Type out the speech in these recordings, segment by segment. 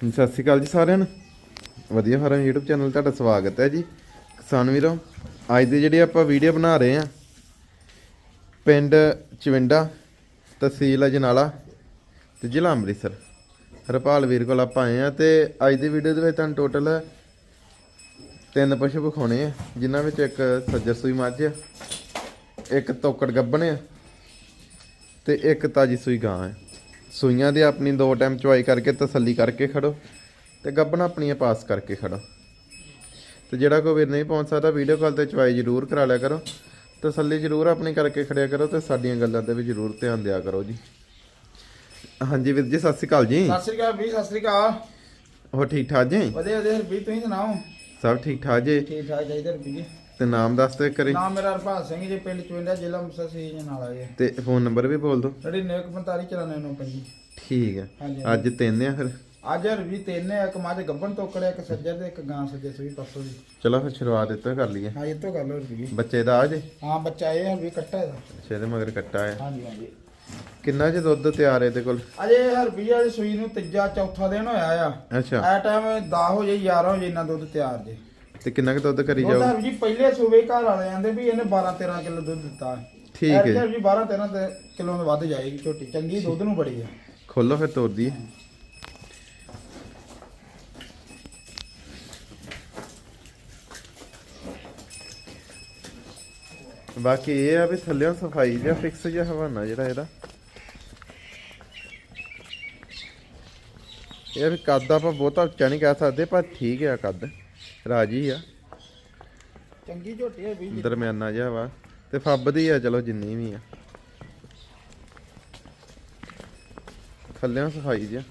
ਸਤਿ ਸ਼੍ਰੀ ਅਕਾਲ ਜੀ ਸਾਰਿਆਂ ਨੂੰ। ਵਧੀਆ ਫਾਰਮ YouTube ਚੈਨਲ ਤੁਹਾਡਾ ਸਵਾਗਤ ਹੈ ਜੀ। ਕਿਸਾਨ ਵੀਰੋ, ਅੱਜ ਦੀ ਜਿਹੜੀ ਆਪਾਂ ਵੀਡੀਓ ਬਣਾ ਰਹੇ ਆ ਪਿੰਡ ਚਵਿੰਡਾ, ਤਹਿਸੀਲ ਅਜਨਾਲਾ ਤੇ ਜ਼ਿਲ੍ਹਾ ਅੰਮ੍ਰਿਤਸਰ। ਹਰਪਾਲ ਵੀਰ ਕੋਲ ਆਪਾਂ ਆਏ ਆ ਤੇ ਅੱਜ ਦੀ ਵੀਡੀਓ ਦੇ ਵਿੱਚ ਤੁਹਾਨੂੰ ਟੋਟਲ ਤਿੰਨ ਪਸ਼ੂ ਵਿਖਾਉਣੇ ਆ, ਜਿਨ੍ਹਾਂ ਵਿੱਚ ਇੱਕ ਸੱਜਰ ਸੂਈ ਮੱਝ ਆ, ਇੱਕ ਤੋਕੜ ਗੱਬਣ ਆ ਤੇ ਇੱਕ ਤਾਜੀ ਸੂਈ ਗਾਂ ਹੈ ਸੂਈਆਂ ਦੀ ਆਪਣੀ ਦੋ ਟਾਈਮ ਚੁਆਈ ਕਰਕੇ ਤਸੱਲੀ ਕਰਕੇ ਖੜੋ ਤੇ ਗੱਬਣ ਆਪਣੀਆਂ ਪਾਸ ਕਰਕੇ ਖੜੋ। ਤੇ ਜਿਹੜਾ ਕੋਈ ਵੀਰ ਨਹੀਂ ਪਹੁੰਚ ਸਕਦਾ ਵੀਡੀਓ ਕਾਲ ਤੇ ਚੁਆਈ ਜ਼ਰੂਰ ਕਰਾ ਲਿਆ ਕਰੋ। ਤਸੱਲੀ ਜ਼ਰੂਰ ਆਪਣੀ ਕਰਕੇ ਖੜਿਆ ਕਰੋ ਤੇ ਸਾਡੀਆਂ ਗੱਲਾਂ ਤੇ ਵੀ ਜ਼ਰੂਰ ਧਿਆਨ ਦਿਆ ਕਰੋ ਜੀ। ਹਾਂਜੀ ਵੀਰ ਜੀ ਸਤਿ ਸ਼੍ਰੀ ਅਕਾਲ ਜੀ। ਸਤਿ ਸ੍ਰੀ ਅਕਾਲ ਵੀ ਸਤਿ ਸ੍ਰੀ ਅਕਾਲ। ਹੋ ਠੀਕ ਠਾਕ ਜੀ? ਵਧੀਆ ਵਧੀਆ ਵੀ ਤੁਸੀਂ ਸੁਣਾਓ? ਸਭ ਠੀਕ ਠਾਕ ਜੀ। ਠੀਕ ਠਾਕ ਚਾਹੀਦਾ ਜੀ ਤੇ ਨਾਮ ਦੱਸ ਦਿਓ ਕਰੀ ਨਾਮ ਮੇਰਾ ਹਰਪਾਲ ਸਿੰਘ ਜੀ ਪਿੰਡ ਚੁੰਡਾ ਜ਼ਿਲ੍ਹਾ ਮੁਕਤਸਰ ਸੀ ਜੀ ਨਾਲ ਆਏ ਤੇ ਫੋਨ ਨੰਬਰ ਵੀ ਬੋਲ ਦਿਓ। 9945 ਠੀਕ ਹੈ ਅੱਜ ਤਿੰਨ ਆ ਫਿਰ? ਅੱਜ ਰਵੀ ਤਿੰਨ ਹੈ ਇੱਕ ਮੱਝ ਗੱਬਣ ਤੋਕੜਿਆ ਇੱਕ ਸੱਜਰ ਤੇ ਇੱਕ ਗਾਂ ਸੱਜੇ ਸੂਈ ਪਰਸੋਂ ਦੀ। ਚਲੋ ਫਿਰ ਸ਼ੁਰੂਆਤ ਇੱਥੋਂ ਕਰ ਲਈਏ। ਹਾਂ ਤੋਂ ਕਰ ਲਓ ਰੁਪਏ ਬੱਚੇ ਦਾ ਆ ਜੇ? ਹਾਂ ਬੱਚਾ ਇਹ ਹਰਵੀ ਕੱਟਾ ਇਹਦਾ। ਅੱਛਾ ਇਹਦੇ ਮਗਰ ਕੱਟਾ ਆ ਹਾਂਜੀ ਹਾਂਜੀ। ਕਿੰਨਾ ਚ ਦੁੱਧ ਤਿਆਰ ਹੈ ਇਹਦੇ ਕੋਲ? ਅਜੇ ਹਰਵੀ ਆ ਸੂਈ ਨੂੰ ਤੀਜਾ ਚੌਥਾ ਦਿਨ ਹੋਇਆ ਆ। ਅੱਛਾ। ਐ ਟਾਈਮ 10 ਹੋ ਜੇ 11 ਹੋ ਜੇ ਇੰਨਾ ਦੁੱਧ ਤਿਆਰ ਜੇ। ਤੇ ਕਿੰਨਾ ਕੁ ਦੁੱਧ ਕਰੀ ਹਰਵੀ ਜੀ ਪਹਿਲੇ ਸੂਬੇ ਘਰ ਵਾਲੇ ਆਂਦੇ ਵੀ ਇਹਨੇ 12 13 ਕਿਲੋ ਦੁੱਧ ਦਿੱਤਾ। ਠੀਕ ਹੈ। ਜੀ। ਜੀ 12 13 ਕਿਲੋ ਤੋਂ ਵੱਧ ਜਾਏਗੀ ਝੋਟੀ ਚੰਗੀ ਦੁੱਧ ਨੂੰ ਬੜੀ ਆ। ਖੋਲੋ ਫਿਰ ਤੋੜ ਦੀ। ਬਾਕੀ ਇਹ ਆ ਵੀ ਥੱਲਿਓਂ ਸਫ਼ਾਈ ਜਿਹਾ ਫਿਕਸ ਜਿਹਾ ਹਵਾਨਾ ਜਿਹੜਾ ਇਹਦਾ। ਇਹ ਵੀ ਕੱਦ ਆਪਾਂ ਬਹੁਤਾ ਉੱਚਾ ਨਹੀਂ ਕਹਿ ਸਕਦੇ ਪਰ ਠੀਕ ਆ ਕੱਦ। ਰਾਜੀ ਆ। ਚੰਗੀ ਝੋਟੀ ਹੈ ਵੀ ਦਰਮਿਆਨਾ ਜਿਹਾ ਵਾ। ਤੇ ਫੱਬਦੀ ਆ ਚਲੋ ਜਿੰਨੀ ਵੀ ਆ। ਥੱਲਿਓਂ ਸਫ਼ਾਈ ਜਿਹਾ।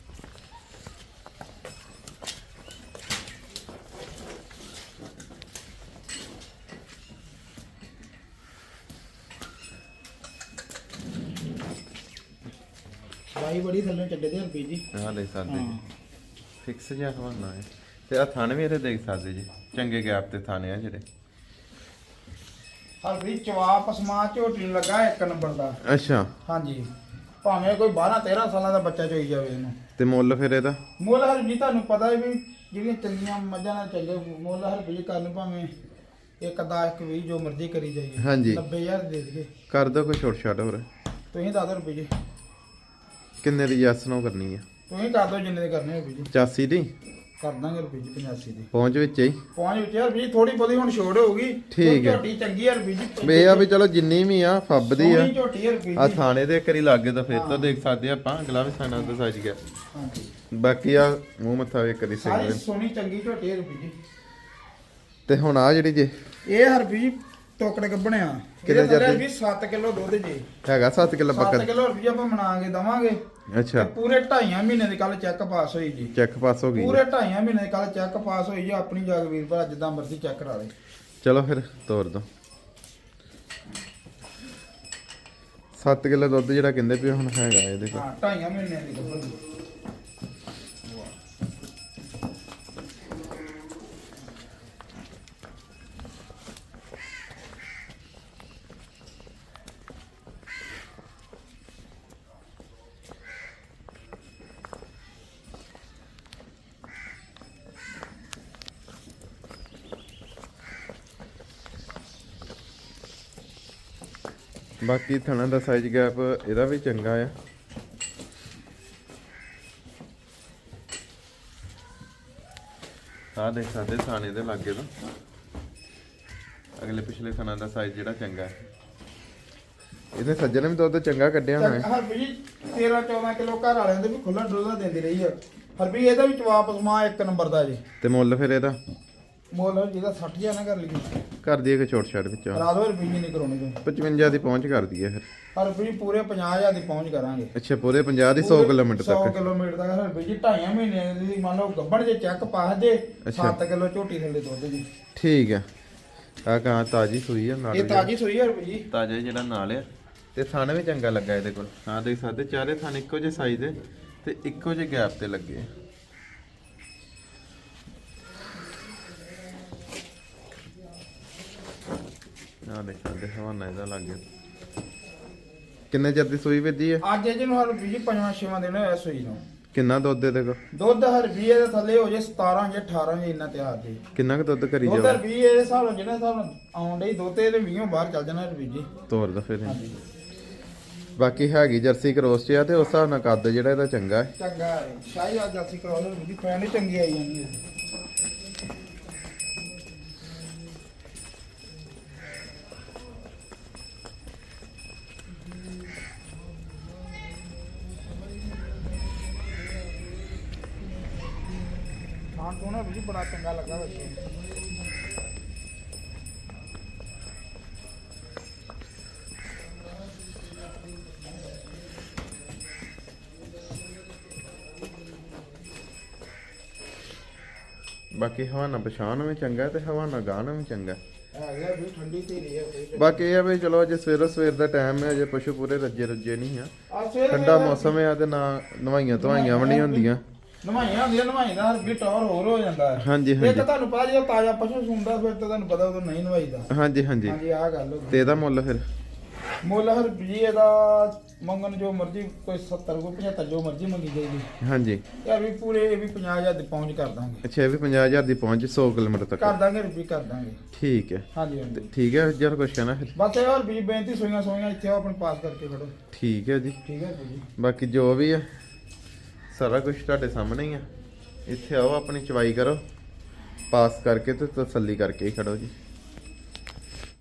ਬਾਈ ਬੜੀ ਥੱਲੇ ਚੱਡੇ ਦੇ ਰੁਪਏ ਜੀ ਆਹ ਲੈ ਸਕਦੇ ਹਾਂ। ਫਿਕਸ ਜਿਹਾ ਹਵਾਨਾ ਹੈ। ਤੇ ਆ ਥਣ ਵੀ ਇਹਦੇ ਦੇਖ ਸਕਦੇ ਜੀ। ਚੰਗੇ ਗੈਪ ਤੇ ਥਾਣੇ ਆ ਜਿਹੜੇ। ਹਰ ਵੀ ਚਵਾ ਪਸਮਾ ਝੋਟੀ ਨੂੰ ਲੱਗਾ ਇੱਕ ਨੰਬਰ ਦਾ। ਅੱਛਾ। ਹਾਂਜੀ। ਭਾਵੇਂ ਕੋਈ 12 13 ਸਾਲਾਂ ਦਾ ਬੱਚਾ ਚੋਈ ਜਾਵੇ ਇਹਨੂੰ। ਤੇ ਮੁੱਲ ਫਿਰ ਇਹਦਾ? ਮੁੱਲ ਹਰ ਵੀ ਤੁਹਾਨੂੰ ਪਤਾ ਹੈ ਵੀ ਜਿਹੜੀਆਂ ਚੰਗੀਆਂ ਮੱਝਾਂ ਨਾਲ ਚੱਲੇ ਮੁੱਲ ਹਰ ਵੀ ਕਰਨ ਭਾਵੇਂ ਇੱਕ ਦਾ ਇੱਕ ਵੀ ਜੋ ਮਰਜ਼ੀ ਕਰੀ ਜਾਈਏ ਹਾਂਜੀ। 90000 ਦੇ ਦੇਗੇ ਕਰ ਦੋ ਕੋਈ ਛੋਟ ਛਾਟ ਹੋਰ। ਤੁਸੀਂ ਦੱਸ ਦਿਓ ਰੁਪਏ ਜੀ ਕਿੰਨੇ ਦੀ ਯੈਸ ਨੋ ਕਰਨੀ ਹੈ ਤੁਸੀਂ ਕਰ ਦਿਓ ਜਿੰਨੇ ਦੇ ਕਰਨੇ ਰੁਪਏ ਜੀ 85 ਦੀ? ਕਰ ਦਾਂਗੇ ਰੁਪਏ ਜੀ 85 ਦੀ। ਪਹੁੰਚ ਵਿੱਚ ਹੀ। ਪਹੁੰਚ ਵਿੱਚ ਯਾਰ ਵੀ ਥੋੜੀ ਬਹੁਤੀ ਹੁਣ ਛੋੜ ਹੋਊਗੀ ਠੀਕ ਹੈ। ਝੋਟੀ ਚੰਗੀ ਯਾਰ ਵੀ ਵੇ ਆ ਵੀ ਚਲੋ ਜਿੰਨੀ ਵੀ ਆ ਫੱਬਦੀ ਆ। ਸੋਹਣੀ ਝੋਟੀ ਯਾਰ ਵੀ ਆ ਥਾਣੇ ਦੇ ਕਰੀ ਲੱਗੇ ਤਾਂ ਫਿਰ ਤਾਂ ਦੇਖ ਸਕਦੇ ਆਪਾਂ। ਅਗਲਾ ਵੀ ਸਾਨਾ ਦਾ ਸੱਜ ਗਿਆ। ਹਾਂਜੀ। ਬਾਕੀ ਆ ਮੂੰਹ ਮੱਥਾ ਵੇਖ ਕਰੀ ਸਾਰੀ ਸਿੰਘ ਸੋਹਣੀ ਚੰਗੀ ਝੋਟੀ ਯਾਰ ਵੀ ਜੀ। ਤੇ ਹੁਣ ਆ ਜਿਹੜੀ ਜੇ ਇਹ ਹਰ ਵੀ ਟੋਕੜ ਕੱਢਣਿਆ ਕਿੰਨੇ ਕਿੰਨੇ ਚਿਰ ਵੀ 7 ਕਿਲੋ ਦੁੱਧ ਜੀ। ਹੈਗਾ 7 ਕਿਲੋ 7 ਬੱਕਰ ਕਿਲੋ ਰੁਪਈਆ ਆਪਾਂ ਕੇ ਦਵਾਂਗੇ। ਅੱਛਾ। ਪੂਰੇ 2.5 ਮਹੀਨੇ ਦੀ ਕੱਲ ਚੈੱਕ ਪਾਸ ਹੋਈ ਜੀ। ਚੈੱਕ ਪਾਸ ਹੋ ਗਈ ਪੂਰੇ 2.5 ਮਹੀਨੇ ਦੀ ਕੱਲ ਚੈੱਕ ਪਾਸ ਹੋਈ ਜੀ ਆਪਣੀ ਜਗਵੀਰ ਭਰਾ ਜਿੱਦਾਂ ਮਰਜ਼ੀ ਚੈੱਕ ਕਰਾ ਦੇ ਚਲੋ ਫਿਰ ਤੋਰ ਦੋ। 7 ਕਿਲੋ ਦੁੱਧ ਜਿਹੜਾ ਕਹਿੰਦੇ ਵੀ ਹੁਣ ਹੈਗਾ ਇਹਦੇ ਕੋਲ। ਹਾਂ 2.5 ਮਹੀਨੇ ਦੀ ਗੱਭਰੂ ਬਾਕੀ ਥਣਾ ਦਾ ਸਾਈਜ਼ ਗੈਪ ਇਹਦਾ ਵੀ ਚੰਗਾ ਆ। ਆ ਦੇਖ ਸਕਦੇ ਥਾਣੇ ਦੇ ਲਾਗੇ ਦਾ ਅਗਲੇ ਪਿਛਲੇ ਥਣਾ ਦਾ ਸਾਈਜ਼ ਜਿਹੜਾ ਚੰਗਾ। ਹੈ ਇਹਦੇ ਸੱਜਣ ਵੀ ਦੁੱਧ ਚੰਗਾ ਕੱਢਿਆ ਹੋਣਾ ਹੈ। ਹਰ ਵੀ 13 14 ਕਿਲੋ ਘਰ ਵਾਲਿਆਂ ਦੇ ਵੀ ਖੁੱਲਾ ਡੋਲਾ ਦਿੰਦੀ ਰਹੀ ਆ। ਹਰ ਵੀ ਇਹਦਾ ਵੀ ਮਾ ਇੱਕ ਨੰਬਰ ਦਾ ਜੀ। ਤੇ ਮੁੱਲ ਫਿਰ ਇਹਦਾ? ਮੁੱਲ ਜਿਹਦਾ 60000 ਨਾ ਕਰ ਲਈਏ। ਕਰ ਦਈਏ ਕਿ ਛੋਟ ਛਾਟ ਵਿੱਚ। ਰਾਤ ਹੋਰ ਰੁਪਈਏ ਨਹੀਂ ਕਰਾਉਣੇ ਕੋਈ 55 ਦੀ ਪਹੁੰਚ ਕਰ ਦਈਏ ਫਿਰ। ਹਰ ਵੀ ਪੂਰੇ 50000 ਦੀ ਪਹੁੰਚ ਕਰਾਂਗੇ। ਅੱਛਾ ਪੂਰੇ 50 ਦੀ 100 ਕਿਲੋਮੀਟਰ 100 ਤੱਕ। ਕਿਲੋਮੀਟਰ ਤੱਕ ਹਰ ਵੀ 2.5 ਮਹੀਨੇ ਦੀ ਮੰਨ ਲਓ ਗੱਬੜ ਜੇ ਚੱਕ ਪਾਸ ਅੱਛਾ। 7 ਕਿਲੋ ਝੋਟੀ ਥੱਲੇ ਦੁੱਧ ਦੀ। ਠੀਕ ਹੈ ਆ ਕਾਂ ਤਾਜੀ ਸੂਈ ਆ ਨਾਲ ਇਹ ਤਾਜੀ ਸੂਈ ਹੈ ਰੁਪਈ ਤਾਜ਼ਾ ਜਿਹੜਾ ਨਾਲ ਆ। ਤੇ ਥਣ ਵੀ ਚੰਗਾ ਲੱਗਾ ਇਹਦੇ ਕੋਲ। ਹਾਂ ਦੇਖ ਸਕਦੇ ਚਾਰੇ ਥਣ ਇੱਕੋ ਜਿਹੇ ਸਾਈਜ਼ ਦੇ ਤੇ ਇੱਕੋ ਜਿਹੇ ਗੈਪ ਤੇ ਲੱਗੇ ਆ। ਆਹ ਦੇਖ ਸਕਦੇ ਹਵਾਨਾ ਇਹਦਾ ਲੱਗ ਗਿਆ। ਕਿੰਨੇ ਚਿਰ ਦੀ ਸੂਈ ਵੱਜੀ ਹੈ ਅੱਜ ਜਿਹਨੂੰ ਹਰ ਵੀ ਪੰਜਵਾਂ ਛੇਵਾਂ ਦਿਨ ਹੋਇਆ ਸੂਈ ਨੂੰ। ਕਿੰਨਾ ਦੁੱਧ ਦੇ ਦੇਖੋ ਦੁੱਧ ਹਰ 20 ਦੇ ਥੱਲੇ ਹੋ ਜੇ 17 ਜੇ 18 ਜੇ ਇੰਨਾ ਤਿਆਰ ਜੀ। ਕਿੰਨਾ ਕੁ ਦੁੱਧ ਕਰੀ ਦੁੱਧ ਜਾਓ ਹਰ 20 ਦੇ ਹਿਸਾਬ ਨਾਲ ਜਿਹੜਾ ਹਿਸਾਬ ਨਾਲ ਆਉਣ ਡਈ ਦੁੱਧ ਤੇ 20 ਬਾਹਰ ਚੱਲ ਜਾਣਾ ਰੁਪਏ ਜੀ। ਤੋਰ ਦੋ ਫਿਰ ਹਾਂਜੀ। ਬਾਕੀ ਹੈਗੀ ਜਰਸੀ ਕਰੋਸ ਚ ਆ ਤੇ ਉਸ ਹਿਸਾਬ ਨਾਲ ਕੱਦ ਜਿਹੜਾ ਇਹਦਾ ਚੰਗਾ ਹੈ। ਚੰਗਾ ਹੈ। ਸ਼ਾਹੀ ਆ ਕਰਾਉਣ ਦੀ ਪੈਣ ਹੀ ਚੰਗੀ ਆਈ ਜਾਂਦੀ ਹੈ। ਖਾਣ ਤੋਂ ਨਾ ਵੀ ਬੜਾ ਚੰਗਾ ਲੱਗਾ ਬੱਚੇ ਬਾਕੀ ਹਵਾਨਾ ਪਛਾਣ ਵੀ ਚੰਗਾ ਤੇ ਹਵਾਨਾ ਗਾਣਾ ਵੀ ਚੰਗਾ। ਹੈ ਗਿਆ ਵੀ ਠੰਡੀ ਤੇ ਰਹੀ ਹੈ ਕੋਈ ਬਾਕੀ ਇਹ ਆ ਵੀ ਚਲੋ ਅਜੇ ਸਵੇਰੋ ਸਵੇਰ ਦਾ ਟਾਈਮ ਹੈ ਅਜੇ ਪਸ਼ੂ ਪੂਰੇ ਰੱਜੇ ਰੱਜੇ ਨਹੀਂ ਆ। ਠੰਡਾ ਮੌਸਮ ਹੈ ਤੇ ਨਾ ਨਵਾਈਆਂ ਧਵਾਈਆਂ ਵੀ ਨਹੀਂ ਹੁੰਦੀਆਂ। ਨਵਾਈਆਂ ਹੁੰਦੀਆਂ ਦਾ ਵੀ ਟੌਰ ਹੋਰ ਹੋ ਜਾਂਦਾ ਹੈ। ਹਾਂਜੀ ਇੱਕ ਹਾਂਜੀ। ਤੁਹਾਨੂੰ ਪਤਾ ਜਦੋਂ ਤਾਜ਼ਾ ਪਸ਼ੂ ਸੁੰਦਾ ਫਿਰ ਤਾਂ ਤੁਹਾਨੂੰ ਪਤਾ ਉਦੋਂ ਨਹੀਂ ਨਵਾਈਦਾ। ਹਾਂਜੀ ਹਾਂਜੀ। ਹਾਂਜੀ ਆਹ ਗੱਲ ਹੋ ਤੇ ਇਹਦਾ ਮੁੱਲ ਫਿਰ? ਮੁੱਲ ਹਰ ਵੀ ਇਹਦਾ ਮੰਗਣ ਜੋ ਮਰਜ਼ੀ ਕੋਈ 70 ਕੋਈ 75 ਜੋ ਮਰਜ਼ੀ ਮੰਗੀ ਜਾਏਗੀ ਹਾਂਜੀ। ਯਾਰ ਵੀ ਪੂਰੇ ਇਹ ਵੀ 50000 ਦੀ ਪਹੁੰਚ ਕਰ ਦਾਂਗੇ। ਅੱਛਾ ਇਹ ਵੀ 50000 ਦੀ ਪਹੁੰਚ 100 ਕਿਲੋਮੀਟਰ ਤੱਕ। ਕਰ ਦਾਂਗੇ ਰੁਪਏ ਕਰ ਦਾਂਗੇ। ਠੀਕ ਹੈ। ਹਾਂਜੀ ਹਾਂਜੀ। ਠੀਕ ਹੈ ਜਰ ਕੁਛ ਕਹਿਣਾ ਫਿਰ। ਬਸ ਇਹ ਹੋਰ ਵੀ ਬੇਨਤੀ ਸੋਈਆਂ ਸੋਈਆਂ ਇੱਥੇ ਆਓ ਆਪਣੇ ਪਾਸ ਕਰਕੇ ਖੜੋ। ਠੀਕ ਹੈ ਜੀ। ਠੀਕ ਹੈ ਜੀ। ਬਾਕੀ ਜੋ ਵੀ ਆ ਸਾਰਾ ਕੁਝ ਤੁਹਾਡੇ ਸਾਹਮਣੇ ਹੀ ਆ। ਇੱਥੇ ਆਓ, ਆਪਣੀ ਚਵਾਈ ਕਰੋ। ਪਾਸ ਕਰਕੇ ਤੇ ਤਸੱਲੀ ਕਰਕੇ ਹੀ ਖੜੋ ਜੀ।